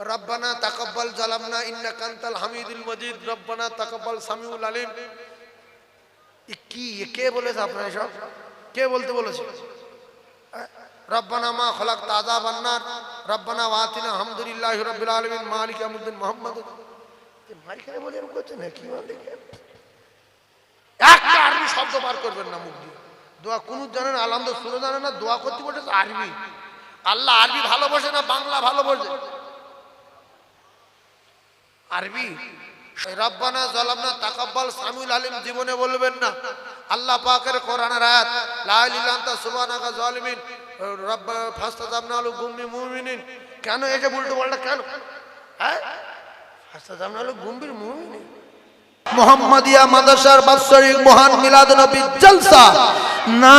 রব্বানা তাকাব্বাল জালামনা ইন্নাকা আনতাল হামিদুল মজিদ, রব্বানা তাকাব্বাল সামিউল আলিম। এ কি কে বলেছে আপনারা সব? কে বলতে বলেছে? রব্বানা মা খলাক তাজা বান্নার রব্বানা ওয়াতিনা আলহামদুলিল্লাহ রব্বিল আলামিন, মালিক আমুদ্দিন মোহাম্মদ। মাইখানে বলে এরকম করছে না কি বলে একটা আরবি শব্দ বার করবেন না মুখ দিয়ে। দোয়া কোন জানেন আলহামদ সুরে জানে না, দোয়া করতে বসেছে আরবি। আল্লাহ আরবি ভালোবাসে না, বাংলা ভালোবাসে। আরবি। রব্বানা জালামনা তাকাব্বাল সামিউল আলিম, জীবনে বলবেন না। আল্লাহ পাকের কোরআনের আয়াত, লা ইলাহা ইল্লা আনতা সুবহানাকা জালিমিন, রব্ব ফাস্তাজাবনা আলু গুম্মি মুমিনিন। কেন এটা উল্টো পাল্টা কেন? হ্যাঁ? ফাস্তাজাবনা আলু গুম্বির মুমিনিন। মোহাম্মদিয়া মাদ্রাসার বাৎসরিক মহান মিলাদ নবী জলসা। না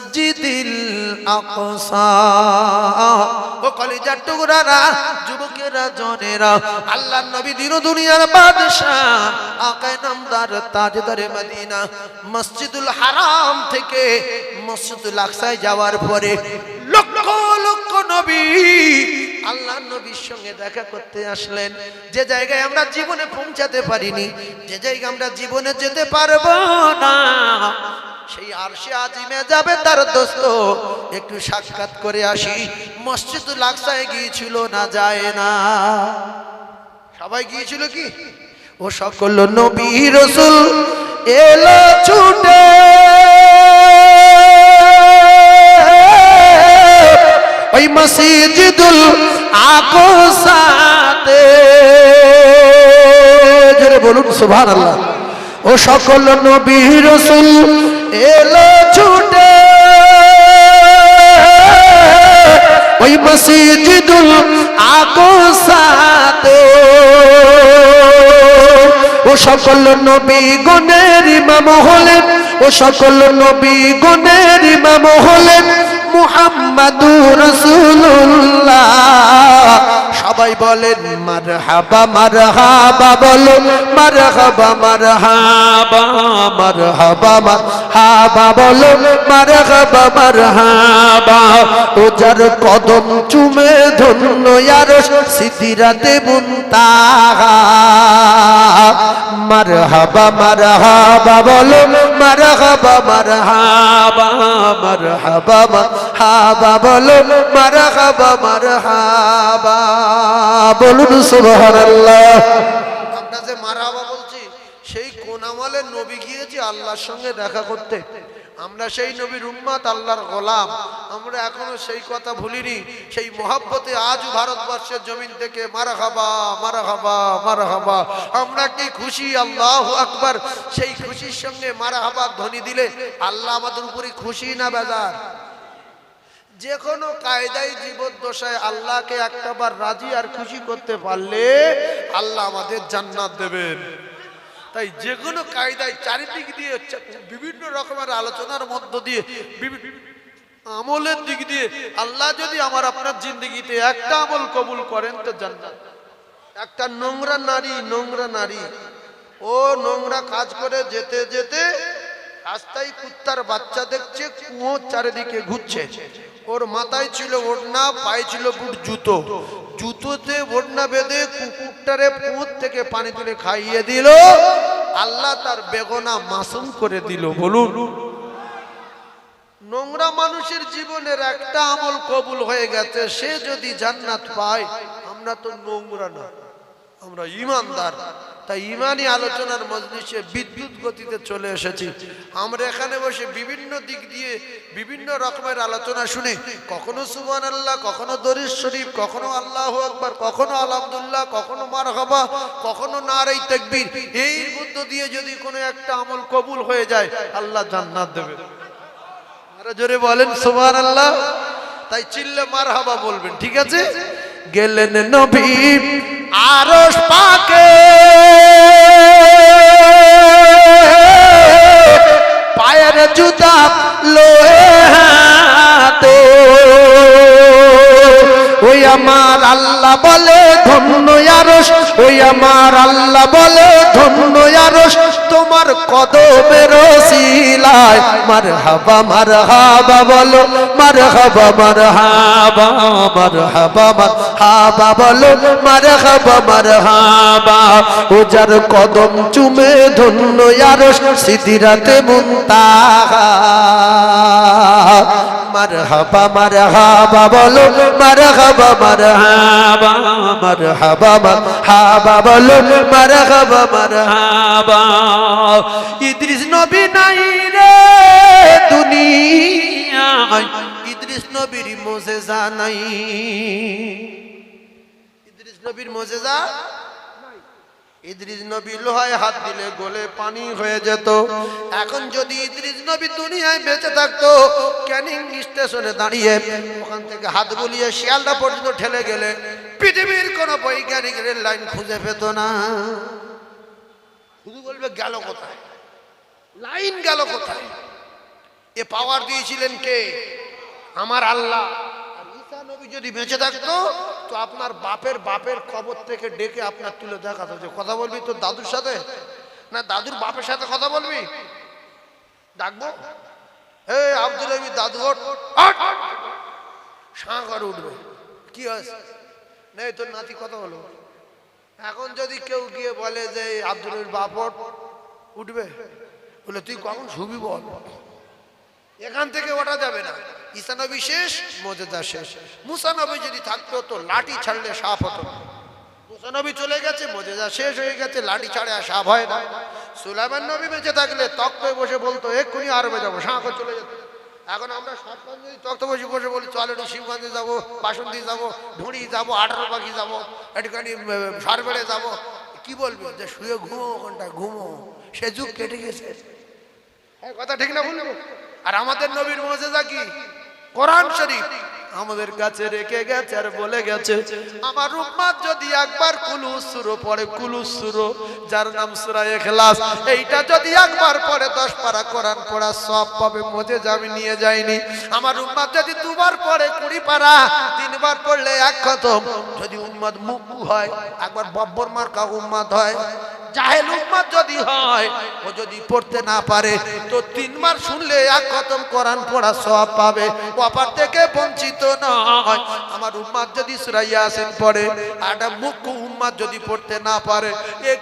মসজিদিল আকসা। ও কলেজার টুকরারা, যুবকেরা, জনেরা আল্লাহ নবী দিন দুনিয়ার বাদশাহ, আকায় নামদার তাজদারে মদিনা, মসজিদুল হারাম থেকে মসজিদুল আকসায় যাওয়ার পরে লক্ষ লক্ষ নবী আল্লাহ নবীর সঙ্গে দেখা করতে আসলেন। যে জায়গায় আমরা জীবনে পৌঁছাতে পারিনি, যে জায়গায় আমরা জীবনে যেতে পারব না সেই আরশে আজিমে যাবে তার দোস্ত। একটু সাক্ষাৎ করে আসি। মসজিদুল আকসায় গিয়েছিল না যায় না। সবাই গিয়েছিল কি? ও সকল নবী রসুল এলো ছুটে। ওই মসজিদুল আকসাতে। জোরে বলুন, সুবহানাল্লাহ। ও সকল নবী রসুল এলো ছুটে। ওই মসজিদুল আকসাতে। ও সকল নবী গুণের ইমাম হলেন, ও সকল নবী গুণের ইমাম হলেন মুহাম্মাদুর রাসূলুল্লাহ। সবাই বলেন মার হাবা মার হাবা বলো মার হাবা মার হাবা মার হাবা মার হাবা বলো মার হাবা মার হাবা ও যার কদম চুমে ধন্য ইয়ার সিদ্ধিরাতে মুনতাহা। মারহাবা মারহাবা, বলো মারহাবা মারহাবা মারহাবা মারহাবা, বলো মারহাবা মারহাবা, বলুন সুবহানাল্লাহ। আমরা যে মারহাবা বলছি, সেই কোন আমলে নবী গিয়েছি আল্লাহর সঙ্গে দেখা করতে? আমরা সেই নবীর উম্মাত আল্লাহর গোলাম। আমরা এখনও সেই কথা ভুলিনি। সেই মহাব্বতে আজ ভারতবর্ষের জমিন থেকে মারা খাবা মারা খাবা মারা খাবা আমরা কি খুশি? আল্লাহ আকবার। সেই খুশির সঙ্গে মারা হাবা ধ্বনি দিলে আল্লাহ আমাদের উপরে খুশি না বেজার? যে কোনো কায়দায় জীবদ্দশায় আল্লাহকে একটাবার রাজি আর খুশি করতে পারলে আল্লাহ আমাদের জান্নাত দেবেন। তাই যে কোনো কায়দায় চারিদিক দিয়ে বিভিন্ন রকমের আলোচনার মধ্য দিয়ে আমলের দিক দিয়ে আল্লাহ যদি আমার আপনার জিন্দগিতে একটা আমল কবুল করেন তো জান্নাত। একটা নোংরা নারী নোংরা নারী। ও নোংরা কাজ করে যেতে যেতে রাস্তায় কুত্তার বাচ্চা দেখছে কুয়োর চারিদিকে ঘুরছে। ওর মাথায় ছিল ওড়না, পায়ে ছিল বুট জুতো। জুতোতে ওড়না বেঁধে কুকুরটারে পুঁত থেকে পানি তুলে খাইয়ে দিল। আল্লাহ তার বেগনা মাসুম করে দিল, বলুন। নোংরা মানুষের জীবনের একটা আমল কবুল হয়ে গেছে, সে যদি জান্নাত পায়, আমরা তো নোংরা না, আমরা ইমানদার। তাই ইমানই আলোচনার মজলিসে বিদ্যুৎ গতিতে চলে এসেছি। আমরা এখানে বসে বিভিন্ন দিক দিয়ে বিভিন্ন রকমের আলোচনা শুনে। কখনো সুবান আল্লাহ কখনো দরিস শরীফ, কখনো আল্লাহ আকবার, কখনো আলহামদুল্লাহ কখনো মারহাবা, কখনো নারাই তাকবীর। এই মধ্য দিয়ে যদি কোনো একটা আমল কবুল হয়ে যায়, আল্লাহ জান্নাত দেবে। আরও জোরে বলেন সুবহান আল্লাহ তাই চিল্লে মার মারহাবা বলবেন, ঠিক আছে? গেলেন নবী আরস পাকে। পায়ের জুতা লোহে হাতে। আল্লাহ বলে, ধন্য আরশ ওই আমার আল্লাহ বলে, ধন্য আরশ তোমার কদমের শিলায় মার হাবা মার হাবা বলো মার হাবা মার হাবা মার হাবা মার হাবা বলো মার হাবা মার হাবা ও যার কদম চুমে ধন্য আরশ সিদিরাতে মুনতাহা। মার হাবা মার হাবা বলো মার হাবা মার হাবা মার হাবা মার হাবা বলো মার হাবা মার হাবা ইদ্রিস নবী নাই রে দুনিয়ায়, ইদ্রিস নবীর মোজেজা নাই। ইদ্রিস নবীর মোজেজা ইদ্রিস নবী লোহায় হাত দিলে গলে পানি হয়ে যেত। এখন যদি ইদ্রিস নবী দুনিয়ায় বেঁচে থাকতো, ক্যানিং স্টেশনে দাঁড়িয়ে ওখান থেকে হাত বুলিয়ে শিয়ালদা পর্যন্ত ঠেলে গেলে পৃথিবীর কোনো বৈজ্ঞানিক রেল লাইন খুঁজে পেত না। শুধু বলবে গেল কোথায়? লাইন গেল কোথায়? এ পাওয়ার দিয়েছিলেন কে? আমার আল্লাহ। ঈসা নবী যদি বেঁচে থাকতো তো আপনার বাপের বাপের কবর থেকে ডেকে আপনার তুলে দেখাতো যে কথা বলবি তোর দাদুর সাথে? না দাদুর বাপের সাথে কথা বলবি? ডাকবো? এ আব্দুল আমি দাদু ওঠ সাঁ করে উঠবে। কি হয়েছে? নেই তোর নাতি কথা বলো। এখন যদি কেউ গিয়ে বলে যে আব্দুলের বাপ ওঠ, উঠবে? বলে তুই কখন শুবি বল? এখান থেকে ওঠা যাবে না। ঈসানবী শেষ, মজেদা শেষ। মুসানবী যদি থাকতো, তো লাঠি ছাড়লে সাপ হতো মুসানবী চলে গেছে, মজেদা শেষ হয়ে গেছে, লাঠি ছাড়ে আর সাপ হয় না। সুলাইমান নবী বেঁচে থাকলে তক্তয় বসে বলতো, এক্ষুনি আরবে যাব, সাঁকো চলে যেত। এখন আমরা যদি তক্ত বসে বসে বলি, চল একটু শিবগঞ্জে যাব, বাসন্তী যাব, ঢুঁড়ি যাব, আঠারো পাখি যাব, একটুখানি সারবেড়ে যাব। কি বলব? যে শুয়ে ঘুমো ওখানটা, ঘুমো। সে যুগ কেটে গেছে। কথা ঠিক না বলব আর আমাদের নবীর মজেদা কি? কোরআন শরীফ। আমাদের কাছে রেখে গেছে আর বলে গেছে আমার উম্মাদ যদি একবার কুলুসুরো পড়ে কুলুসুরো যার নাম সূরা ইখলাস এইটা যদি একবার পড়ে 10 পারা কোরআন পড়া সব পাবে মজে যাবে নিয়ে যায়নি আমার উম্মাদ যদি দুবার পড়ে 20 পারা তিনবার পড়লে এক খতম। যদি উম্মাদ মুকু হয় একবার বব্বর মার্কা উম্মাদ হয় জাহেল উম্মত যদি হয়, ও যদি পড়তে না পারে, তো তিনবার শুনলে এক খতম কোরআন পড়া সব পাবে। অপার থেকে বঞ্চিত নয়। আমার উম্মাদ যদি সুরাইয়া আসেন পড়ে আর একটা মুখ্য উম্মাদ যদি পড়তে না পারে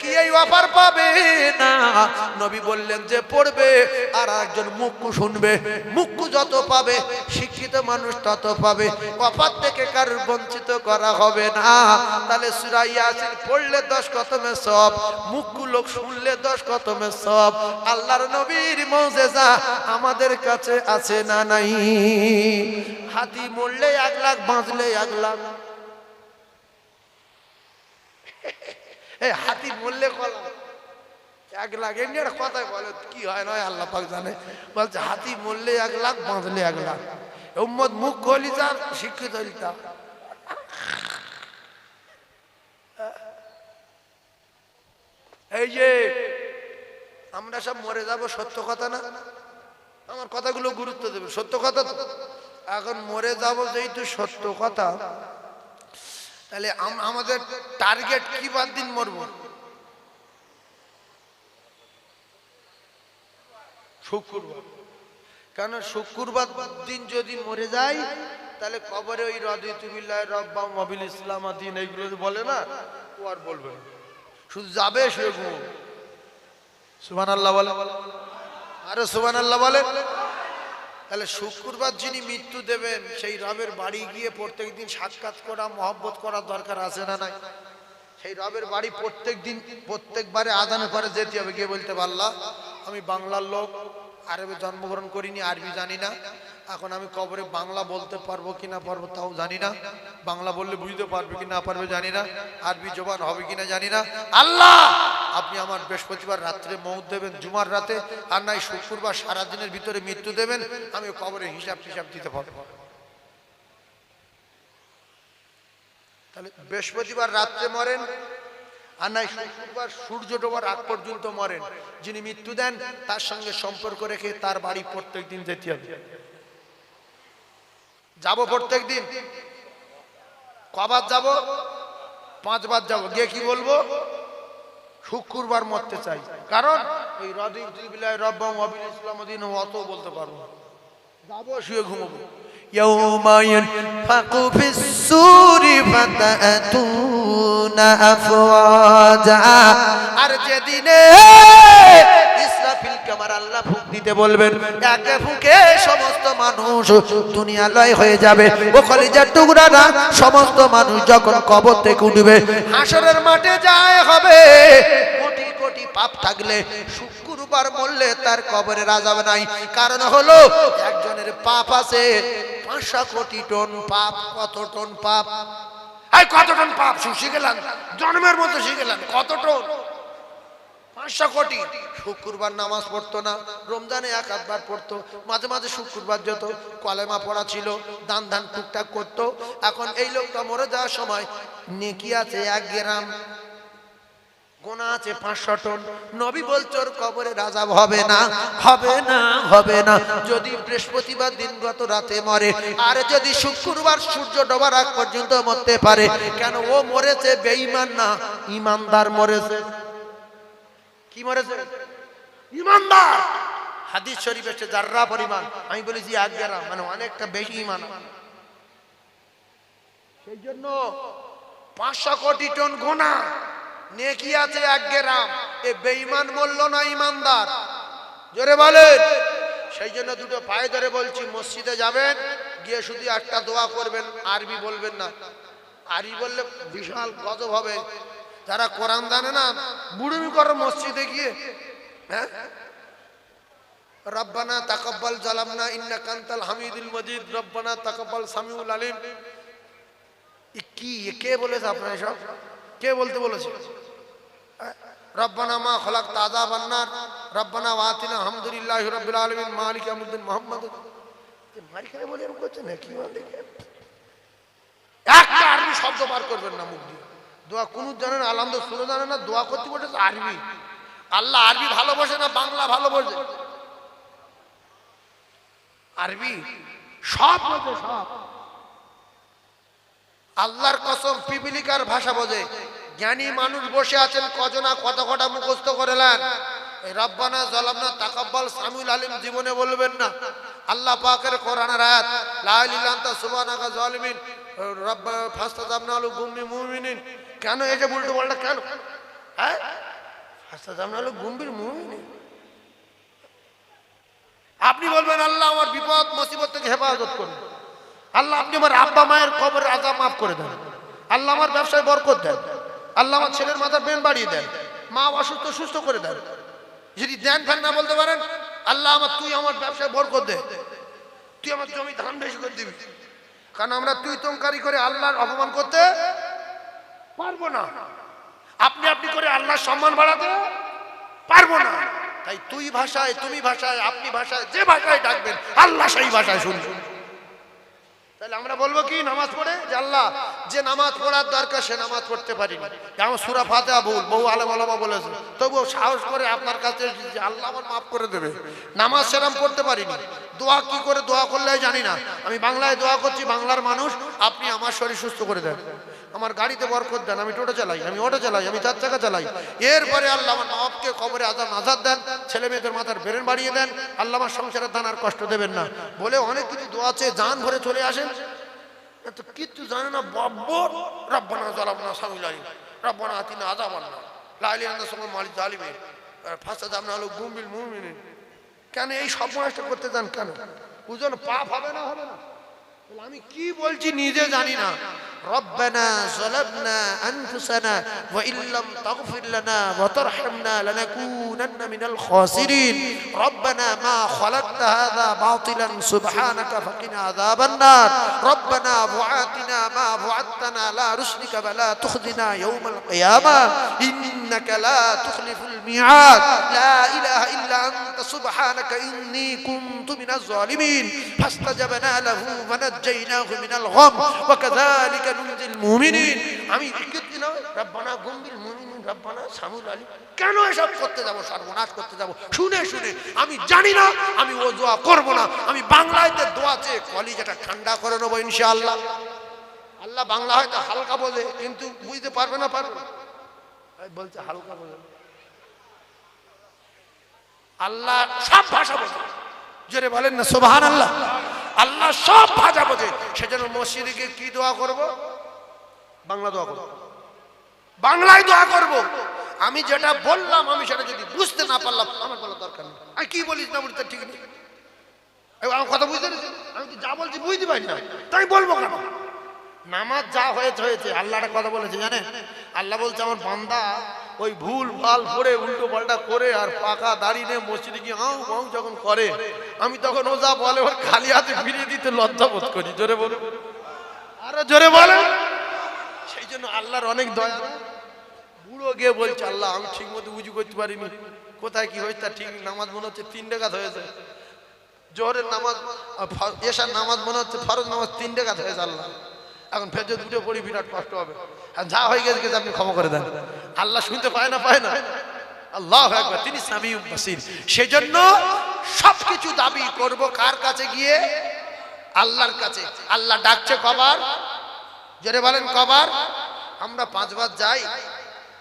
কি এই অপার পাবে? না। নবী বললেন যে পড়বে, আর একজন শুনবে। যত পাবে, শিক্ষিত মানুষ তত পাবে। অপার থেকে কারোর বঞ্চিত করা হবে না। তাহলে সূরা ইয়াসিন পড়লে দশ কতমে সব মুখ্য লোক শুনলে দশ কতমে সব আল্লাহর নবীর মৌজেজা আমাদের কাছে আছে না নাই? হাতি মরলে এক লাখ, বাঁচলে এক লাখ। এই হাতি মরলে কলা এক লাখ, এমনি একটা কথাই বলে, কি হয় নয়, আল্লাহ পাক জানে। বলছে, হাতি মরলে এক লাখ বাঁচলে এক লাখ। উম্মদ মুখ হলি তার শিক্ষিত হলি তার এই যে, আমরা সব মরে যাব, সত্য কথা না? আমার কথাগুলো গুরুত্ব দেবে, সত্য কথা তো। এখন মরে যাব যেহেতু সত্য কথা তাহলে আমাদের টার্গেট কি বাদ দিন মরবো? শুক্রবার। কেন শুক্রবার দিন যদি মরে যাই তাহলে কবরে ওই রদিতুবিল্লাহ রব্বা মবিল ইসলাম দিন এইগুলো বলে না, ও আর বলবে। শুধু যাবে শুয়ে ঘুমো সুবান আল্লাহ বলে। আরে সুবান আল্লাহ বলে। তাহলে শুক্রবার যিনি মৃত্যু দেবেন, সেই রবের বাড়ি গিয়ে প্রত্যেক দিন সাক্ষাৎ করা, মহব্বত করার দরকার আছে না নাই? সেই রবের বাড়ি প্রত্যেক দিন প্রত্যেকবারে আদানে পরে যেতে হবে। গিয়ে বলতে পারলাম আমি বাংলার লোক, আরবে জন্মগ্রহণ করিনি, আরবি জানি না। এখন আমি কবরে বাংলা বলতে পারব কি না পারব তাও জানি না। বাংলা বললে বুঝতে পারবে কি না পারবে জানি না। আরবি জবান হবে কি না জানি না। আল্লাহ! আপনি আমার বৃহস্পতিবার রাত্রে মৌত দেবেন, জুমার রাতে। আর নাই শুক্রবার সারা দিনের ভিতরে মৃত্যু দেবেন। আমি কবরে হিসাব টিসাব দিতে পারব। তাহলে বৃহস্পতিবার রাত্রে মরেন, আর নাই শুক্রবার সূর্য ডোবার আগ পর্যন্ত মরেন। যিনি মৃত্যু দেন, তার সঙ্গে সম্পর্ক রেখে তার বাড়ি প্রত্যেক দিন যেতে হবে। যাব প্রত্যেক দিন। কবার যাব? পাঁচবার যাব। গিয়ে কি বলব? শুক্রবার মরতে চাই। কারণ ওই রদিন রব্বাম অবিন ইসলাম অত বলতে পারব। যাব, শুয়ে ঘুমাবো। يوم ينفق في السور فتأتون أفواجا আর যেদিনে ইসরাফিল কামার আল্লাহ ফুক দিতে বলবেন একে ফুকে সমস্ত মানুষ দুনিয়ালয় হয়ে যাবে ও কলিজার টুকরারা সমস্ত মানুষ যখন কবর থেকে উঠবে হাসরের মাঠে যায় হবে কোটি কোটি পাপ থাকলে শুক্রবার মরলে তার কবরে রাজাব নাই। কারণ হলো একজনের পাপ আছে পাঁচশো কোটি টন পাপ কত টন পাপ? এই কত টন পাপ? শিখেলাম। জন্মের মতো শিখেলাম। কত টন? পাঁচশো কোটি। শুক্রবার নামাজ পড়তো না রমজানে এক আধবার পড়তো মাঝে মাঝে শুক্রবার যেত কলেমা পড়া ছিল দান ধান টুকটাক করতো। এখন এই লোকটা মরে যাওয়ার সময় নেকি আছে এক গ্রাম। গোনা আছে পাঁচশো টন। নবী বলচোর কবরে রাজাব হবে না। হবে না হবে না। যদি বৃহস্পতিবার দিন গত রাতে মরে, আর যদি শুক্রবার সূর্য ডোবার আগ পর্যন্ত মরতে পারে, কেন ও মরেছে? বেঈমান না ইমানদার মরেছে। কি মরেছে? ইমানদার হাদিস শরীফ এসে পরিমাণ। আমি বলেছি এক মানে অনেকটা বেশি ইমান সেই জন্য পাঁচশো কোটি টন গোনা। নেকি আছে এক গ্রাম। এ বেঈমান বলল না ইমানদার জোরে বলেন। সেই জন্য দুটো পায়ে ধরে বলছি, মসজিদে যাবেন, গিয়ে শুধু একটা দোয়া করবেন, আরবি বলবেন না। আরবি বললে বিশাল গজব হবে। যারা কোরআন জানে না, বুড়ুমি করো মসজিদে গিয়ে। হ্যাঁ? রব্বানা তাকাব্বাল জালামনা ইন্না কান্তাল হামিদুল মজিদ। রব্বানা তাকাব্বাল সামিউল আলিম। কি কে বলেছে আপনার সব? কে বলতে বলেছে? রব্বানা মা খলাক তাজা বান্নার রব্বানা ওয়াতিনা আলহামদুলিল্লাহ রব্বিল আলামিন মালিক আমুদ্দিন মোহাম্মদ। মালিকারে বলে এরকম করছে না কি মানে একটা আরবি শব্দ বার করবেন না মুখ দিয়ে। দোয়া কোন জানেন আলহামদ শুনে জানে না দোয়া করতে বসেছে আরবি। আল্লাহ আরবি ভালোবাসে না বাংলা ভালোবাসে? আরবি? সব বোঝে সব। আল্লাহর কসম পিপিলিকার ভাষা বোঝে। জ্ঞানী মানুষ বসে আছেন কজনা কত কটা মুখস্থ করেলেন। রব্বানা জলামনা তাকাব্বাল সামিউল আলিম জীবনে বলবেন না। আল্লাহ পাকের কোরআনের আয়াত, লা ইলাহা ইল্লা সুবহানাকা জালিমিন, রব্ব ফাস্তাজাবনা আলু গুম্মি মুমিনিন। কেন এই যে উল্টো পাল্টা কেন? হ্যাঁ? ফাস্তাজাবনা আলু গুম্বির মুমিনিন। আপনি বলবেন, আল্লাহ আমার বিপদ, মুসিবত থেকে হেফাজত করুন। আল্লাহ আপনি আমার আব্বা মায়ের কবর আজাব মাফ করে দেন। আল্লাহ আমার ব্যবসায় বরকত দেন। আল্লাহ আমার ছেলের মাথার বেন বাড়িয়ে দেন। মা অসুস্থ, সুস্থ করে দেন। যদি দেন ফেন না বলতে পারেন, আল্লাহ আমার, তুই আমার ব্যবসায় বরকত দে। তুই আমার জমি ধান বেশি করে দিবি। কারণ আমরা তুই তঙ্কারি করে আল্লাহর অপমান করতে পারব না। আপনি আপনি করে আল্লাহর সম্মান বাড়াতে পারব না। তাই তুই ভাষায়, তুমি ভাষায়, আপনি ভাষায়, যে ভাষায় ডাকবেন, আল্লাহ সেই ভাষায় শুনবেন তাহলে আমরা বলব কি, নামাজ পড়ে? যে আল্লাহ, যে নামাজ পড়ার দরকার, সে নামাজ পড়তে পারিনি। যেমন সুরা ফাতেহা ভুল, বহু আলেম আলামা বলেছে। তবুও সাহস করে আপনার কাছে যে আল্লাহ আমার মাফ করে দেবে। নামাজ সেরাম পড়তে পারিনি। দোয়া কি করে দোয়া করলে জানি না। আমি বাংলায় দোয়া করছি, বাংলার মানুষ, আপনি আমার শরীর সুস্থ করে দেন। আমার গাড়িতে বরকত দেন, আমি টোটো চালাই, আমি অটো চালাই, আমি চার চাকা চালাই। এরপরে আল্লাহ আমার নবাবকে কবরে আজাদ নাজাদ দেন ছেলে মেয়েদের মাথার বেরেন বাড়িয়ে দেন। আল্লাহ আমার সংসারের দান আর কষ্ট দেবেন না। বলে অনেক কিছু দোয়া আছে জান ভরে চলে আসেন। এত কিচ্ছু জানে না বাব্বর রব্বানা জলাবনা স্বামী লাইন রব্বানা আতিনা আজাবান্না লাইলি আন্দার সঙ্গে মালিক জালিমে ফাঁসা দামনা হলো গুম্বিল মুমিনিন কেন এই সব মানুষটা করতে চান কেন? বুঝুন পাপ হবে না হবে না। আমি কি বলছি নিজে জানি না। ربنا ظلمنا أنفسنا وإن لم تغفر لنا وترحمنا لنكونن من الخاسرين. ربنا ما خلقت هذا باطلا سبحانك فقنا عذاب النار. ربنا وعاتنا ما وعدتنا لا رسلك ولا تخزنا يوم القيامة. إنك لا تخلف الميعاد. لا إله إلا أنت سبحانك إني كنت من الظالمين. فاستجبنا له ونجيناه من الغم. وكذلك আমি জানি না, আমি ও দোয়া করব না। আমি বাংলাতে দোয়া চেয়ে কলিজাটা ঠান্ডা করে নেব ইনশা আল্লাহ আল্লাহ বাংলা হয়তো হালকা বলে, কিন্তু বুঝতে পারবে না পারবে। বলছে হালকা বলে। আল্লাহ সব ভাষা বোঝে জোরে বলেন না সোভান আল্লাহ আল্লাহ সব ভাষা বোঝে। সেজন্য মসজিদে কি দোয়া করব? বাংলা দোয়া করব। বাংলায় দোয়া করব। আমি যেটা বললাম, আমি সেটা যদি বুঝতে না পারলাম, আমার বলার দরকার নেই। আর কি বলিস না বলিস তা ঠিক নেই। আমার কথা বুঝতে পেরেছেন আমি তো যা বলছি বুঝতে পারি না। তাই বলব কেন? নামাজ যা হয়েছে হয়েছে। আল্লাহ একটা কথা বলেছে, জানেন? আল্লাহ বলছে, আমার বান্দা ওই ভুল ভালো করে, উল্টো পাল্টা করে আর পাকা দাড়ি নিয়ে মসজিদে গিয়ে হাউ হাউ যখন করে, আমি তখন ও যা বলে, ওর খালি হাতে ফিরিয়ে দিতে লজ্জা বোধ করি। জোরে বলে আরও জোরে বলে সেই জন্য আল্লাহর অনেক দয়া? বুড়ো গিয়ে বলছে, আল্লাহ, আমি ঠিক মতো উজু করতে পারিনি। কোথায় কি হয়েছে? তা ঠিক নামাজ মনে হচ্ছে তিন টাকাত হয়েছে। জোহরের নামাজ এশার নামাজ মনে হচ্ছে ফরজ নামাজ তিন টাকাত হয়েছে আল্লাহ। এখন যদি দুটো পড়ি, বিরাট কষ্ট হবে। আর যা হয়ে গেছে আপনি ক্ষমা করে দেন। আল্লাহ শুনতে পায় না পায় না। আল্লাহ তিনি দাবি করব কার কাছে গিয়ে? আল্লাহর কাছে। আল্লাহ ডাকছে কবার? বলেন কবার? আমরা পাঁচবার যাই।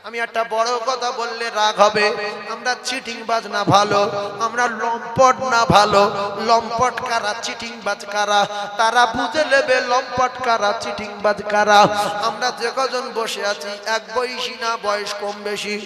আমি একটা বড় কথা বললে রাগ হবে। আমরা চিটিং বাজ না ভালো, আমরা লম্পট না ভালো। লম্পট কারা চিটিং বাজ কারা? তারা বুঝে নেবে লম্পট কারা চিটিং বাজ কারা। আমরা যে কজন বসে আছি, এক বয়সী না বয়স কম বেশি?